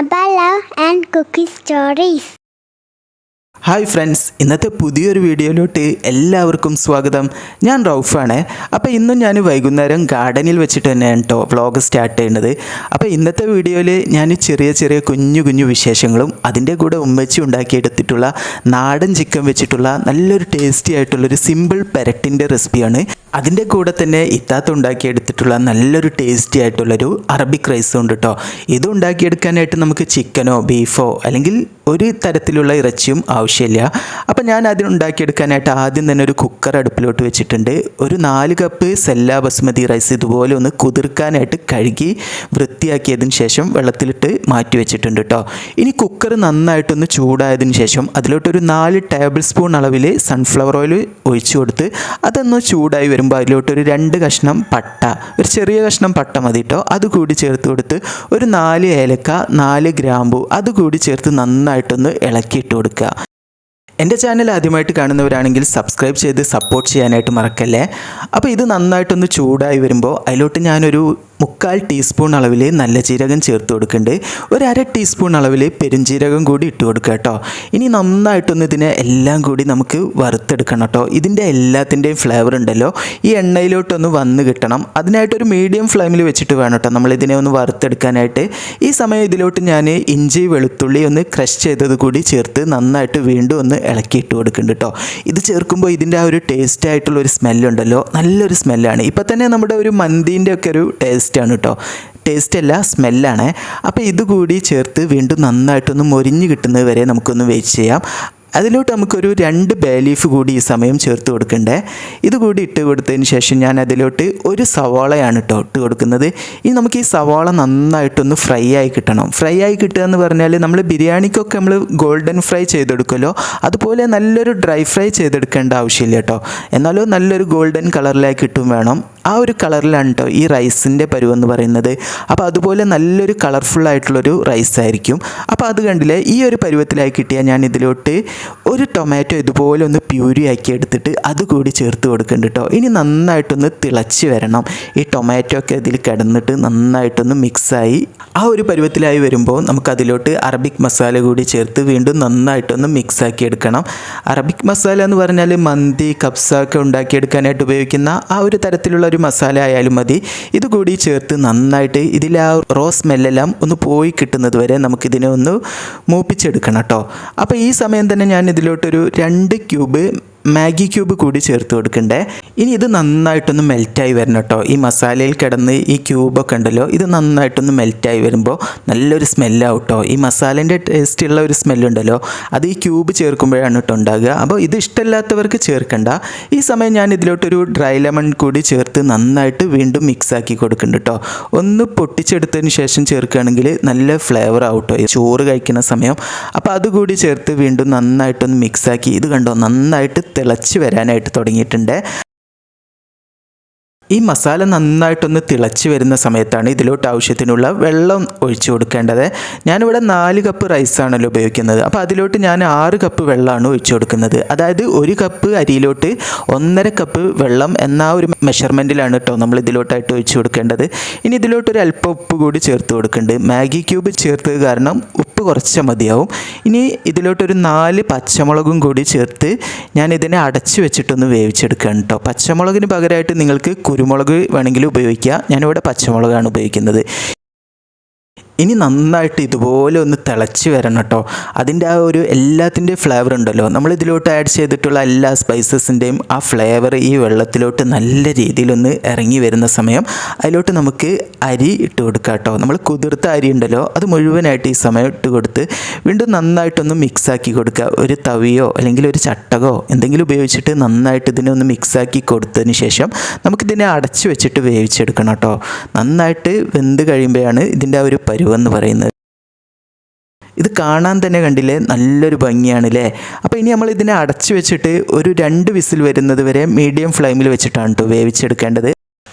Abba love and Cookie Stories. Hi friends ഇന്നത്തെ പുതിയൊരു വീഡിയോയിലോട്ട് എല്ലാവർക്കും സ്വാഗതം. ഞാൻ റൌഫാണ്. അപ്പോൾ ഇന്നും ഞാൻ വൈകുന്നേരം ഗാർഡനിൽ വെച്ചിട്ട് തന്നെയാണ് കേട്ടോ വ്ളോഗ് സ്റ്റാർട്ട് ചെയ്യുന്നത്. അപ്പോൾ ഇന്നത്തെ വീഡിയോയിൽ ഞാൻ ചെറിയ ചെറിയ കുഞ്ഞു കുഞ്ഞു വിശേഷങ്ങളും അതിന്റെ കൂടെ ഉമ്മച്ചി ഉണ്ടാക്കിയെടുത്തിട്ടുള്ള നാടൻ ചിക്കൻ വെച്ചിട്ടുള്ള നല്ലൊരു ടേസ്റ്റി ആയിട്ടുള്ളൊരു സിമ്പിൾ പെരട്ടിന്റെ റെസിപ്പിയാണ് അതിന്റെ കൂടെ തന്നെ ഇത്താത്ത ഉണ്ടാക്കിയെടുത്തിട്ടുള്ള നല്ലൊരു ടേസ്റ്റി ആയിട്ടുള്ളൊരു അറബിക് റൈസും ഉണ്ട് കേട്ടോ ഇത് ഉണ്ടാക്കിയെടുക്കാനായിട്ട് നമുക്ക് ചിക്കനോ ബീഫോ അല്ലെങ്കിൽ ഒരു തരത്തിലുള്ള ഇറച്ചിയും ആവശ്യമില്ല. അപ്പോൾ ഞാൻ അതിന് ഉണ്ടാക്കിയെടുക്കാനായിട്ട് ആദ്യം തന്നെ ഒരു കുക്കർ അടുപ്പിലോട്ട് വെച്ചിട്ടുണ്ട്. ഒരു നാല് കപ്പ് സെല്ല ബസ്മതി റൈസ് ഇതുപോലെ ഒന്ന് കുതിർക്കാനായിട്ട് കഴുകി വൃത്തിയാക്കിയതിന് ശേഷം വെള്ളത്തിലിട്ട് മാറ്റി വെച്ചിട്ടുണ്ട് കേട്ടോ ഇനി കുക്കർ നന്നായിട്ടൊന്ന് ചൂടായതിന് ശേഷം അതിലോട്ടൊരു നാല് ടേബിൾ സ്പൂൺ അളവിൽ സൺഫ്ലവർ ഓയിൽ ഒഴിച്ചു കൊടുത്ത് അതൊന്ന് ചൂടായി വരുമ്പോൾ അതിലോട്ട് ഒരു രണ്ട് കഷ്ണം പട്ട ഒരു ചെറിയ കഷ്ണം പട്ട മതി കേട്ടോ അത് കൂടി ചേർത്ത് കൊടുത്ത് ഒരു നാല് ഏലക്ക നാല് ഗ്രാമ്പു അത് കൂടി ചേർത്ത് നന്നായിട്ടൊന്ന് ഇളക്കിയിട്ട് കൊടുക്കുക. എന്റെ ചാനൽ ആദ്യമായിട്ട് കാണുന്നവരാണെങ്കിൽ സബ്സ്ക്രൈബ് ചെയ്ത് സപ്പോർട്ട് ചെയ്യാനായിട്ട് മറക്കല്ലേ? അപ്പോൾ ഇത് നന്നായിട്ടൊന്ന് ചൂടായി വരുമ്പോൾ അതിലോട്ട് ഞാനൊരു മുക്കാൽ ടീസ്പൂൺ അളവിൽ നല്ല ജീരകം ചേർത്ത് കൊടുക്കുന്നുണ്ട് ഒരു അര ടീസ്പൂൺ അളവിൽ പെരുംജീരകം കൂടി ഇട്ട് കൊടുക്കുക കേട്ടോ. ഇനി നന്നായിട്ടൊന്ന് ഇതിനെ എല്ലാം കൂടി നമുക്ക് വറുത്തെടുക്കണം കേട്ടോ. ഇതിന്റെ എല്ലാത്തിന്റെയും ഫ്ലേവർ ഉണ്ടല്ലോ. ഈ എണ്ണയിലോട്ടൊന്ന് വന്ന് കിട്ടണം. അതിനായിട്ടൊരു മീഡിയം ഫ്ലെയിമിൽ വെച്ചിട്ട് വേണം കേട്ടോ നമ്മൾ ഇതിനെ ഒന്ന് വറുത്തെടുക്കാനായിട്ട്. ഈ സമയം ഇതിലോട്ട് ഞാൻ ഇഞ്ചി വെളുത്തുള്ളി ഒന്ന് ക്രഷ് ചെയ്തത് കൂടി ചേർത്ത് നന്നായിട്ട് വീണ്ടും ഒന്ന് ഇളക്കിയിട്ട് കൊടുക്കുന്നുണ്ട് കേട്ടോ. ഇത് ചേർക്കുമ്പോൾ ഇതിന്റെ ആ ഒരു ടേസ്റ്റ് ആയിട്ടുള്ള ഒരു സ്മെല്ലുണ്ടല്ലോ നല്ലൊരു സ്മെല്ലാണ് ഇപ്പം തന്നെ നമ്മുടെ ഒരു മന്തിന്റെ ഒക്കെ ഒരു ടേസ്റ്റാണ് കേട്ടോ ടേസ്റ്റ് അല്ല സ്മെല്ലാണ്. അപ്പോൾ ഇതുകൂടി ചേർത്ത് വീണ്ടും നന്നായിട്ടൊന്ന് മൊരിഞ്ഞ് കിട്ടുന്നത് വരെ നമുക്കൊന്ന് വെയിറ്റ് ചെയ്യാം. അതിലോട്ട് നമുക്കൊരു രണ്ട് ബേ ലീഫ് കൂടി ഈ സമയം ചേർത്ത് കൊടുക്കണ്ടേ. ഇത് കൂടി ഇട്ട് കൊടുത്തതിന് ശേഷം ഞാൻ അതിലോട്ട് ഒരു സവാളയാണ് കേട്ടോ ഇട്ട് കൊടുക്കുന്നത്. ഇനി നമുക്ക് ഈ സവാള നന്നായിട്ടൊന്ന് ഫ്രൈ ആയി കിട്ടണം. ഫ്രൈ ആയി കിട്ടുക എന്ന് പറഞ്ഞാൽ നമ്മൾ ബിരിയാണിക്കൊക്കെ നമ്മൾ ഗോൾഡൻ ഫ്രൈ ചെയ്തെടുക്കുമല്ലോ. അതുപോലെ നല്ലൊരു ഡ്രൈ ഫ്രൈ ചെയ്തെടുക്കേണ്ട ആവശ്യമില്ല കേട്ടോ എന്നാലും നല്ലൊരു ഗോൾഡൻ കളറിലായി കിട്ടും വേണം. ആ ഒരു കളറിലാണ് കേട്ടോ ഈ റൈസിന്റെ പരുവെന്ന് പറയുന്നത്. അപ്പോൾ അതുപോലെ നല്ലൊരു കളർഫുള്ളായിട്ടുള്ളൊരു റൈസ് ആയിരിക്കും അപ്പോൾ അത് കണ്ടില്ലേ ഈ ഒരു പരുവത്തിലായി കിട്ടിയാൽ ഞാൻ ഇതിലോട്ട് ഒരു ടൊമാറ്റോ ഇതുപോലെ ഒന്ന് പ്യൂരി ആക്കി എടുത്തിട്ട് അത് കൂടി ചേർത്ത് കൊടുക്കുന്നുണ്ട് കേട്ടോ ഇനി നന്നായിട്ടൊന്ന് തിളച്ച് വരണം. ഈ ടൊമാറ്റോ ഒക്കെ ഇതിൽ കിടന്നിട്ട് നന്നായിട്ടൊന്ന് മിക്സായി ആ ഒരു പരുവത്തിലായി വരുമ്പോൾ നമുക്കതിലോട്ട് അറബിക് മസാല കൂടി ചേർത്ത് വീണ്ടും നന്നായിട്ടൊന്ന് മിക്സാക്കി എടുക്കണം. അറബിക് മസാല എന്ന് പറഞ്ഞാൽ മന്തി കബ്സ ഒക്കെ ഉണ്ടാക്കിയെടുക്കാനായിട്ട് ഉപയോഗിക്കുന്ന ആ ഒരു തരത്തിലുള്ള ഒരു മസാല ആയാലും മതി. ഇതുകൂടി ചേർത്ത് നന്നായിട്ട് ഇതിൽ ആ റോ സ്മെല്ലെല്ലാം ഒന്ന് പോയി കിട്ടുന്നത് വരെ നമുക്കിതിനെ ഒന്ന് മൂപ്പിച്ചെടുക്കണം കേട്ടോ അപ്പോൾ ഈ സമയം തന്നെ ഞാൻ ഇതിലോട്ടൊരു രണ്ട് ക്യൂബ് മാഗി ക്യൂബ് കൂടി ചേർത്ത് കൊടുക്കണ്ടേ? ഇനി ഇത് നന്നായിട്ടൊന്ന് മെൽറ്റായി വരണം കേട്ടോ. ഈ മസാലയിൽ കിടന്ന് ഈ ക്യൂബൊക്കെ ഉണ്ടല്ലോ ഇത് നന്നായിട്ടൊന്ന് മെൽറ്റായി വരുമ്പോൾ നല്ലൊരു സ്മെല്ലാവും കേട്ടോ ഈ മസാലേന്റെ ടേസ്റ്റുള്ള ഒരു സ്മെല്ലുണ്ടല്ലോ അത് ഈ ക്യൂബ് ചേർക്കുമ്പോഴാണ് കേട്ടോ ഉണ്ടാകുക. അപ്പോൾ ഇത് ഇഷ്ടമില്ലാത്തവർക്ക് ചേർക്കണ്ട. ഈ സമയം ഞാൻ ഇതിലോട്ടൊരു ഡ്രൈ ലെമൺ കൂടി ചേർത്ത് നന്നായിട്ട് വീണ്ടും മിക്സ് ആക്കി കൊടുക്കുന്നുണ്ട് കേട്ടോ. ഒന്ന് പൊട്ടിച്ചെടുത്തതിന് ശേഷം ചേർക്കുകയാണെങ്കിൽ നല്ല ഫ്ലേവർ ആവും കേട്ടോ. ചോറ് കഴിക്കുന്ന സമയം. അപ്പോൾ അതുകൂടി ചേർത്ത് വീണ്ടും നന്നായിട്ടൊന്ന് മിക്സ് ആക്കി. ഇത് കണ്ടോ നന്നായിട്ട് തിളച്ച് വരാനായിട്ട് തുടങ്ങിയിട്ടുണ്ട്. ഈ മസാല നന്നായിട്ടൊന്ന് തിളച്ച് വരുന്ന സമയത്താണ് ഇതിലോട്ട് ആവശ്യത്തിനുള്ള വെള്ളം ഒഴിച്ചു കൊടുക്കേണ്ടത്. ഞാനിവിടെ നാല് കപ്പ് റൈസാണല്ലോ ഉപയോഗിക്കുന്നത്. അപ്പോൾ അതിലോട്ട് ഞാൻ ആറ് കപ്പ് വെള്ളമാണ് ഒഴിച്ചു കൊടുക്കുന്നത്. അതായത് ഒരു കപ്പ് അരിയിലോട്ട് ഒന്നര കപ്പ് വെള്ളം എന്ന ഒരു മെഷർമെന്റിലാണ് കേട്ടോ നമ്മൾ ഇതിലോട്ടായിട്ട് ഒഴിച്ചു കൊടുക്കേണ്ടത്. ഇനി ഇതിലോട്ടൊരു അല്പം ഉപ്പ് കൂടി ചേർത്ത് കൊടുക്കുന്നുണ്ട്. മാഗി ക്യൂബ് ചേർത്തത് കാരണം ഉപ്പ് കുറച്ച് മതിയാവും. ഇനി ഇതിലോട്ടൊരു നാല് പച്ചമുളകും കൂടി ചേർത്ത് ഞാൻ ഇതിനെ അടച്ച് വെച്ചിട്ടൊന്ന് വേവിച്ചെടുക്കുകയാണ് കേട്ടോ. പച്ചമുളകിന് പകരമായിട്ട് നിങ്ങൾക്ക് കുരുമുളക് വേണമെങ്കിൽ ഉപയോഗിക്കുക ഞാനിവിടെ പച്ചമുളകാണ് ഉപയോഗിക്കുന്നത്. ഇനി നന്നായിട്ട് ഇതുപോലെ ഒന്ന് തിളച്ച് വരണം കേട്ടോ. അതിന്റെ ആ ഒരു എല്ലാത്തിന്റെയും ഫ്ലേവർ ഉണ്ടല്ലോ. നമ്മൾ ഇതിലോട്ട് ആഡ് ചെയ്തിട്ടുള്ള എല്ലാ സ്പൈസസിന്റെയും ആ ഫ്ലേവർ ഈ വെള്ളത്തിലോട്ട് നല്ല രീതിയിലൊന്ന് ഇറങ്ങി വരുന്ന സമയം അതിലോട്ട് നമുക്ക് അരി ഇട്ട് കൊടുക്കാം കേട്ടോ. നമ്മൾ കുതിർത്ത അരി ഉണ്ടല്ലോ അത് മുഴുവനായിട്ട് ഈ സമയം ഇട്ട് കൊടുത്ത് വീണ്ടും നന്നായിട്ടൊന്ന് മിക്സാക്കി കൊടുക്കുക. ഒരു തവിയോ അല്ലെങ്കിൽ ഒരു ചട്ടകോ എന്തെങ്കിലും ഉപയോഗിച്ചിട്ട് നന്നായിട്ട് ഇതിനെ ഒന്ന് മിക്സാക്കി കൊടുത്തതിന് ശേഷം നമുക്കിതിനെ അടച്ചു വെച്ചിട്ട് വേവിച്ചെടുക്കണം കേട്ടോ. നന്നായിട്ട് വെന്ത് കഴിയുമ്പോഴാണ് ഇതിന്റെ ആ ഒരു പരുവെന്ന് പറയുന്നത്. ഇത് കാണാൻ തന്നെ കണ്ടില്ലേ? നല്ലൊരു ഭംഗിയാണല്ലേ? അപ്പോൾ ഇനി നമ്മൾ ഇതിനെ അടച്ചു വെച്ചിട്ട് ഒരു രണ്ട് വിസിൽ വരുന്നത് വരെ മീഡിയം ഫ്ലെയിമിൽ വെച്ചിട്ടാണ് കേട്ടോ വേവിച്ചെടുക്കേണ്ടത്.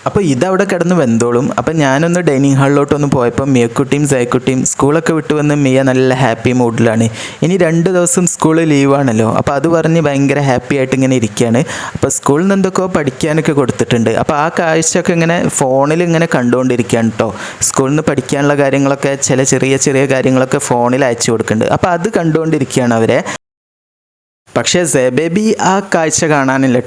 അപ്പോൾ ഇതവിടെ കിടന്ന് വെന്തോളും. അപ്പം ഞാനൊന്ന് ഡൈനിങ് ഹാളിലോട്ടൊന്ന് പോയപ്പോൾ മിയക്കുട്ടിയും സൈക്കുട്ടിയും സ്കൂളൊക്കെ വിട്ട് വന്ന് മിയ നല്ല ഹാപ്പി മൂഡിലാണ് ഇനി രണ്ട് ദിവസം സ്കൂൾ ലീവാണല്ലോ അപ്പോൾ അത് പറഞ്ഞ് ഭയങ്കര ഹാപ്പി ആയിട്ട് ഇങ്ങനെ ഇരിക്കുകയാണ് അപ്പോൾ സ്കൂളിൽ നിന്ന് എന്തൊക്കെയോ പഠിക്കാനൊക്കെ കൊടുത്തിട്ടുണ്ട്. അപ്പോൾ ആ കാഴ്ചയൊക്കെ ഇങ്ങനെ ഫോണിൽ ഇങ്ങനെ കണ്ടുകൊണ്ടിരിക്കുകയാണ് കേട്ടോ സ്കൂളിൽ നിന്ന് പഠിക്കാനുള്ള കാര്യങ്ങളൊക്കെ ചില ചെറിയ ചെറിയ കാര്യങ്ങളൊക്കെ ഫോണിൽ അയച്ചു കൊടുക്കുന്നുണ്ട് അപ്പോൾ അത് കണ്ടുകൊണ്ടിരിക്കുകയാണ് അവരെ. പക്ഷേ സെബേബി ആ കാഴ്ച കാണാനല്ല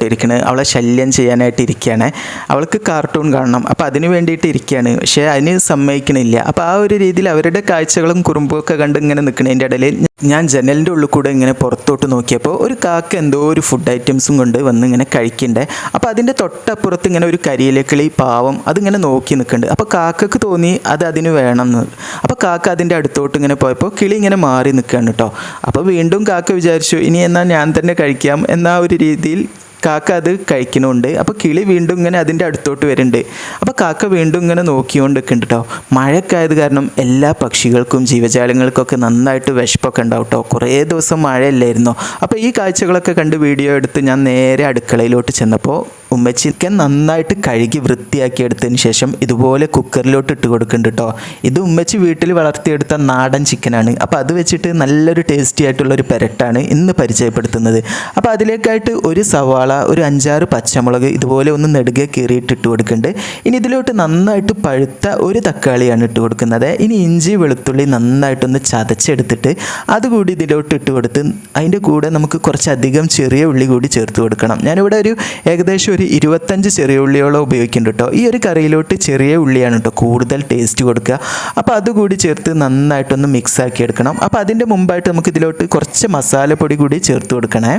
അവളെ ശല്യം ചെയ്യാനായിട്ട് ഇരിക്കുകയാണ് അവൾക്ക് കാർട്ടൂൺ കാണണം. അപ്പോൾ അതിന് വേണ്ടിയിട്ട് ഇരിക്കുകയാണ് പക്ഷേ അതിന് സമ്മതിക്കണില്ല. അപ്പോൾ ആ ഒരു രീതിയിൽ അവരുടെ കാഴ്ചകളും കുറുമ്പൊക്കെ കണ്ട് ഇങ്ങനെ നിൽക്കുന്നതിന്റെ ഇടയിൽ ഞാൻ ജനലിന്റെ ഉള്ളിൽ കൂടെ ഇങ്ങനെ പുറത്തോട്ട് നോക്കിയപ്പോൾ ഒരു കാക്ക എന്തോ ഒരു ഫുഡ് ഐറ്റംസും കൊണ്ട് വന്ന് ഇങ്ങനെ കഴിക്കണ്ടേ. അപ്പോൾ അതിന്റെ തൊട്ടപ്പുറത്ത് ഇങ്ങനെ ഒരു കരിയിലക്കിളി പാവം അതിങ്ങനെ നോക്കി നിൽക്കുന്നുണ്ട് അപ്പോൾ കാക്കക്ക് തോന്നി അത് അതിന് വേണം എന്ന് അപ്പോൾ കാക്ക അതിന്റെ അടുത്തോട്ട് ഇങ്ങനെ പോയപ്പോൾ കിളി ഇങ്ങനെ മാറി നിൽക്കുകയാണ് കേട്ടോ അപ്പോൾ വീണ്ടും കാക്ക വിചാരിച്ചു ഇനി എന്നാൽ ഞാൻ തന്നെ കഴിക്കാം എന്ന ഒരു രീതിയിൽ കാക്ക അത് കഴിക്കുന്നുണ്ട്. അപ്പോൾ കിളി വീണ്ടും ഇങ്ങനെ അതിന്റെ അടുത്തോട്ട് വരുന്നുണ്ട്. അപ്പോൾ കാക്ക വീണ്ടും ഇങ്ങനെ നോക്കിക്കൊണ്ട് നിൽക്കുന്നുണ്ട് കേട്ടോ മഴക്കായത് കാരണം എല്ലാ പക്ഷികൾക്കും ജീവജാലങ്ങൾക്കൊക്കെ നന്നായിട്ട് വിശപ്പൊക്കെ ഉണ്ടാവും കേട്ടോ കുറേ ദിവസം മഴയല്ലായിരുന്നോ. അപ്പോൾ ഈ കാഴ്ചകളൊക്കെ കണ്ട് വീഡിയോ എടുത്ത് ഞാൻ നേരെ അടുക്കളയിലോട്ട് ചെന്നപ്പോൾ ഉമ്മച്ചി ചിക്കൻ നന്നായിട്ട് കഴുകി വൃത്തിയാക്കി എടുത്തതിന് ശേഷം ഇതുപോലെ കുക്കറിലോട്ട് ഇട്ട് കൊടുക്കുന്നുണ്ട് കേട്ടോ ഇത് ഉമ്മച്ചി വീട്ടിൽ വളർത്തിയെടുത്ത നാടൻ ചിക്കനാണ്. അപ്പോൾ അത് വെച്ചിട്ട് നല്ലൊരു ടേസ്റ്റി ആയിട്ടുള്ള ഒരു പെരട്ടാണ് ഇന്ന് പരിചയപ്പെടുത്തുന്നത്. അപ്പോൾ അതിലേക്കായിട്ട് ഒരു സവാള ഒരു അഞ്ചാറ് പച്ചമുളക് ഇതുപോലെ ഒന്ന് നെടുകെ കീറിയിട്ട് ഇട്ട് കൊടുക്കുന്നുണ്ട്. ഇനി ഇതിലോട്ട് നന്നായിട്ട് പഴുത്ത ഒരു തക്കാളിയാണ് ഇട്ട് കൊടുക്കുന്നത്. ഇനി ഇഞ്ചി വെളുത്തുള്ളി നന്നായിട്ടൊന്ന് ചതച്ചെടുത്തിട്ട് അതുകൂടി ഇതിലോട്ട് ഇട്ട് കൊടുത്ത് അതിന്റെ കൂടെ നമുക്ക് കുറച്ചധികം ചെറിയ ഉള്ളി കൂടി ചേർത്ത് കൊടുക്കണം. ഞാനിവിടെ ഒരു ഏകദേശം ഒരു ഇരുപത്തഞ്ച് ചെറിയ ഉള്ളിയോളം ഉപയോഗിക്കുന്നുണ്ട് കേട്ടോ ഈ ഒരു കറിയിലോട്ട് ചെറിയ ഉള്ളിയാണ് കേട്ടോ കൂടുതൽ ടേസ്റ്റ് കൊടുക്കുക. അപ്പോൾ അതുകൂടി ചേർത്ത് നന്നായിട്ടൊന്ന് മിക്സ് ആക്കി എടുക്കണം. അപ്പോൾ അതിന്റെ മുമ്പായിട്ട് നമുക്ക് ഇതിലോട്ട് കുറച്ച് മസാലപ്പൊടി കൂടി ചേർത്ത് കൊടുക്കണേ.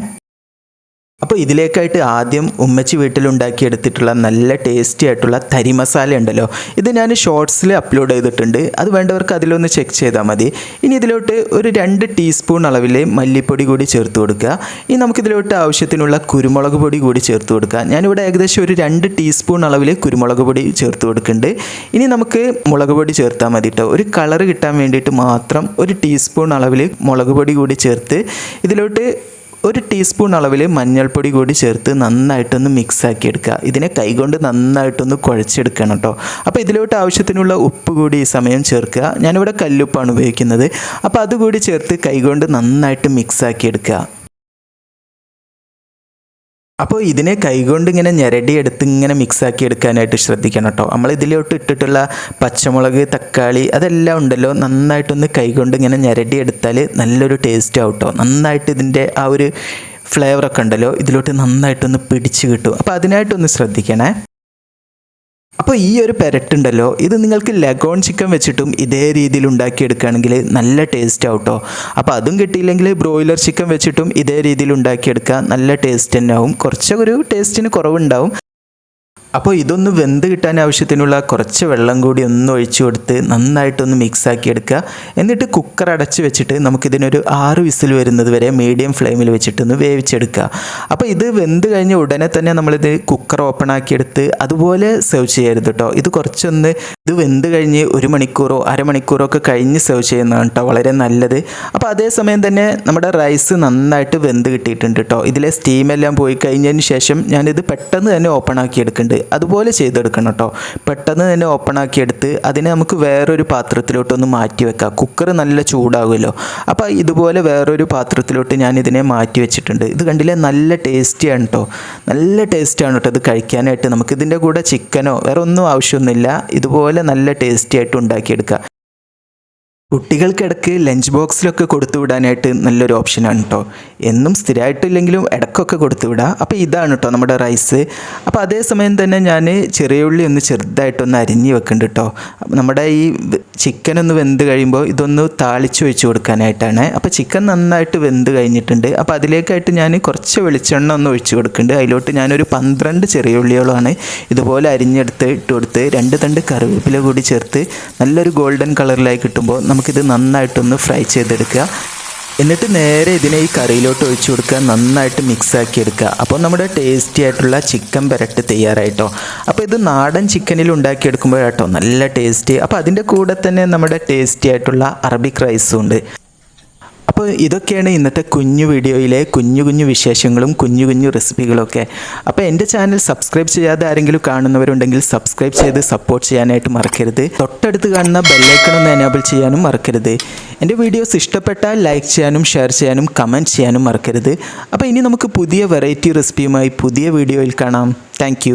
അപ്പോൾ ഇതിലേക്കായിട്ട് ആദ്യം ഉമ്മച്ചി വീട്ടിലുണ്ടാക്കി എടുത്തിട്ടുള്ള നല്ല ടേസ്റ്റി ആയിട്ടുള്ള തരി മസാല ഉണ്ടല്ലോ ഇത് ഞാൻ ഷോർട്സിൽ അപ്ലോഡ് ചെയ്തിട്ടുണ്ട്. അത് വേണ്ടവർക്ക് അതിലൊന്ന് ചെക്ക് ചെയ്താൽ മതി. ഇനി ഇതിലോട്ട് ഒരു രണ്ട് ടീസ്പൂൺ അളവിൽ മല്ലിപ്പൊടി കൂടി ചേർത്ത് കൊടുക്കുക. ഇനി നമുക്കിതിലോട്ട് ആവശ്യത്തിനുള്ള കുരുമുളക് പൊടി കൂടി ചേർത്ത് കൊടുക്കുക. ഞാനിവിടെ ഏകദേശം ഒരു രണ്ട് ടീസ്പൂൺ അളവിൽ കുരുമുളക് പൊടി ചേർത്ത് കൊടുക്കുന്നുണ്ട്. ഇനി നമുക്ക് മുളക് പൊടി ചേർത്താൽ മതി കേട്ടോ ഒരു കളർ കിട്ടാൻ വേണ്ടിയിട്ട് മാത്രം ഒരു ടീസ്പൂൺ അളവിൽ മുളക് പൊടി കൂടി ചേർത്ത് ഇതിലോട്ട് ഒരു ടീസ്പൂൺ അളവിൽ മഞ്ഞൾപ്പൊടി കൂടി ചേർത്ത് നന്നായിട്ടൊന്ന് മിക്സ് ആക്കി എടുക്കുക ഇതിനെ കൈകൊണ്ട് നന്നായിട്ടൊന്ന് കുഴച്ചെടുക്കണം കേട്ടോ അപ്പോൾ ഇതിലോട്ട് ആവശ്യത്തിനുള്ള ഉപ്പ് കൂടി ഈ സമയം ചേർക്കുക. ഞാനിവിടെ കല്ലുപ്പാണ് ഉപയോഗിക്കുന്നത്. അപ്പോൾ അതുകൂടി ചേർത്ത് കൈകൊണ്ട് നന്നായിട്ട് മിക്സ് ആക്കി എടുക്കുക അപ്പോൾ ഇതിനെ കൈകൊണ്ട് ഇങ്ങനെ ഞെരടിയെടുത്ത് ഇങ്ങനെ മിക്സാക്കി എടുക്കാനായിട്ട് ശ്രദ്ധിക്കണം കേട്ടോ. നമ്മൾ ഇതിലോട്ട് ഇട്ടിട്ടുള്ള പച്ചമുളക് തക്കാളി അതെല്ലാം ഉണ്ടല്ലോ. നന്നായിട്ടൊന്ന് കൈകൊണ്ട് ഇങ്ങനെ ഞെരടിയെടുത്താൽ നല്ലൊരു ടേസ്റ്റ് ആവും കേട്ടോ നന്നായിട്ട് ഇതിന്റെ ആ ഒരു ഫ്ലേവറൊക്കെ ഉണ്ടല്ലോ. ഇതിലോട്ട് നന്നായിട്ടൊന്ന് പിടിച്ച് കിട്ടും. അപ്പോൾ അതിനായിട്ടൊന്ന് ശ്രദ്ധിക്കണേ. അപ്പോൾ ഈ ഒരു പെരട്ടുണ്ടല്ലോ ഇത് നിങ്ങൾക്ക് ലഗോൺ ചിക്കൻ വെച്ചിട്ടും ഇതേ രീതിയിൽ ഉണ്ടാക്കിയെടുക്കുകയാണെങ്കിൽ നല്ല ടേസ്റ്റ് ആവട്ടോ. അപ്പോൾ അതും കിട്ടിയില്ലെങ്കിൽ ബ്രോയിലർ ചിക്കൻ വെച്ചിട്ടും ഇതേ രീതിയിൽ ഉണ്ടാക്കിയെടുക്കുക നല്ല ടേസ്റ്റ് തന്നെ ആവും. കുറച്ചൊരു ടേസ്റ്റിന് കുറവുണ്ടാവും. അപ്പോൾ ഇതൊന്ന് വെന്ത് കിട്ടാൻ ആവശ്യത്തിനുള്ള കുറച്ച് വെള്ളം കൂടി ഒന്ന് ഒഴിച്ചു കൊടുത്ത് നന്നായിട്ടൊന്ന് മിക്സ് ആക്കി എടുക്കുക. എന്നിട്ട് കുക്കർ അടച്ച് വെച്ചിട്ട് നമുക്കിതിനൊരു ആറ് വിസിൽ വരുന്നത് വരെ മീഡിയം ഫ്ലെയിമിൽ വെച്ചിട്ടൊന്ന് വേവിച്ചെടുക്കുക. അപ്പോൾ ഇത് വെന്ത് കഴിഞ്ഞ ഉടനെ തന്നെ നമ്മളിത് കുക്കർ ഓപ്പൺ ആക്കിയെടുത്ത് അതുപോലെ സെർവ് ചെയ്യരുത് കേട്ടോ. ഇത് കുറച്ചൊന്ന് ഇത് വെന്ത് കഴിഞ്ഞ് ഒരു മണിക്കൂറോ അരമണിക്കൂറോ ഒക്കെ കഴിഞ്ഞ് സെർവ് ചെയ്യുന്നതാണ് കേട്ടോ വളരെ നല്ലത്. അപ്പോൾ അതേസമയം തന്നെ നമ്മുടെ റൈസ് നന്നായിട്ട് വെന്ത് കിട്ടിയിട്ടുണ്ട് കേട്ടോ. ഇതിലെ സ്റ്റീമെല്ലാം പോയി കഴിഞ്ഞതിന് ശേഷം ഞാനിത് പെട്ടെന്ന് തന്നെ ഓപ്പൺ ആക്കി എടുക്കുന്നുണ്ട്. അതുപോലെ ചെയ്തെടുക്കണം കേട്ടോ. പെട്ടെന്ന് തന്നെ ഓപ്പൺ ആക്കി എടുത്ത് അതിനെ നമുക്ക് വേറൊരു പാത്രത്തിലോട്ടൊന്ന് മാറ്റി വെക്കാം. കുക്കർ നല്ല ചൂടാകുമല്ലോ അപ്പോൾ ഇതുപോലെ വേറൊരു പാത്രത്തിലോട്ട് ഞാൻ ഇതിനെ മാറ്റി വെച്ചിട്ടുണ്ട്. ഇത് കണ്ടില്ലേ? നല്ല ടേസ്റ്റിയാണ് കേട്ടോ നല്ല ടേസ്റ്റാണ് കേട്ടോ ഇത് കഴിക്കാനായിട്ട്. നമുക്കിതിന്റെ കൂടെ ചിക്കനോ വേറെ ഒന്നും ആവശ്യമൊന്നുമില്ല. ഇതുപോലെ നല്ല ടേസ്റ്റി ആയിട്ട് ഉണ്ടാക്കിയെടുക്കുക കുട്ടികൾക്കിടയ്ക്ക് ലഞ്ച് ബോക്സിലൊക്കെ കൊടുത്തു വിടാനായിട്ട് നല്ലൊരു ഓപ്ഷനാണ് കേട്ടോ എന്നും സ്ഥിരമായിട്ടില്ലെങ്കിലും ഇടയ്ക്കൊക്കെ കൊടുത്തു വിടാം. അപ്പോൾ ഇതാണ് കേട്ടോ നമ്മുടെ റൈസ് അപ്പോൾ അതേസമയം തന്നെ ഞാൻ ചെറിയ ഉള്ളി ഒന്ന് ചെറുതായിട്ടൊന്ന് അരിഞ്ഞ് വെക്കുന്നുണ്ട് കേട്ടോ നമ്മുടെ ഈ ചിക്കൻ ഒന്ന് വെന്ത് കഴിയുമ്പോൾ ഇതൊന്ന് താളിച്ച് ഒഴിച്ച് കൊടുക്കാനായിട്ടാണ്. അപ്പോൾ ചിക്കൻ നന്നായിട്ട് വെന്ത് കഴിഞ്ഞിട്ടുണ്ട്. അപ്പോൾ അതിലേക്കായിട്ട് ഞാൻ കുറച്ച് വെളിച്ചെണ്ണ ഒന്ന് ഒഴിച്ച് കൊടുക്കുന്നുണ്ട് അതിലോട്ട് ഞാനൊരു പന്ത്രണ്ട് ചെറിയ ഉള്ളികളാണ് ഇതുപോലെ അരിഞ്ഞെടുത്ത് ഇട്ട് കൊടുത്ത് രണ്ട് തണ്ട് കറിവേപ്പില കൂടി ചേർത്ത് നല്ലൊരു ഗോൾഡൻ കളറിലായി കിട്ടുമ്പോൾ നമുക്കിത് നന്നായിട്ടൊന്ന് ഫ്രൈ ചെയ്തെടുക്കുക. എന്നിട്ട് നേരെ ഇതിനെ ഈ കറിയിലോട്ട് ഒഴിച്ചു കൊടുക്കുക. നന്നായിട്ട് മിക്സ് ആക്കി എടുക്കുക. അപ്പോൾ നമ്മുടെ ടേസ്റ്റി ആയിട്ടുള്ള ചിക്കൻ പെരട്ട് തയ്യാറായിട്ടോ. അപ്പോൾ ഇത് നാടൻ ചിക്കനിൽ ഉണ്ടാക്കിയെടുക്കുമ്പോഴാട്ടോ നല്ല ടേസ്റ്റ് അപ്പോൾ അതിന്റെ കൂടെ തന്നെ നമ്മുടെ ടേസ്റ്റി ആയിട്ടുള്ള അറബിക് റൈസും ഉണ്ട്. അപ്പോൾ ഇതൊക്കെയാണ് ഇന്നത്തെ കുഞ്ഞു വീഡിയോയിലെ കുഞ്ഞു കുഞ്ഞു വിശേഷങ്ങളും കുഞ്ഞു കുഞ്ഞു റെസിപ്പികളൊക്കെ. അപ്പോൾ എന്റെ ചാനൽ സബ്സ്ക്രൈബ് ചെയ്യാതെ ആരെങ്കിലും കാണുന്നവരുണ്ടെങ്കിൽ സബ്സ്ക്രൈബ് ചെയ്ത് സപ്പോർട്ട് ചെയ്യാനായിട്ട് മറക്കരുത്. തൊട്ടടുത്ത് കാണുന്ന ബെല്ലൈക്കൺ ഒന്ന് എനേബിൾ ചെയ്യാനും മറക്കരുത്. എന്റെ വീഡിയോസ് ഇഷ്ടപ്പെട്ടാൽ ലൈക്ക് ചെയ്യാനും ഷെയർ ചെയ്യാനും കമന്റ് ചെയ്യാനും മറക്കരുത്. അപ്പോൾ ഇനി നമുക്ക് പുതിയ വെറൈറ്റി റെസിപ്പിയുമായി പുതിയ വീഡിയോയിൽ കാണാം. താങ്ക്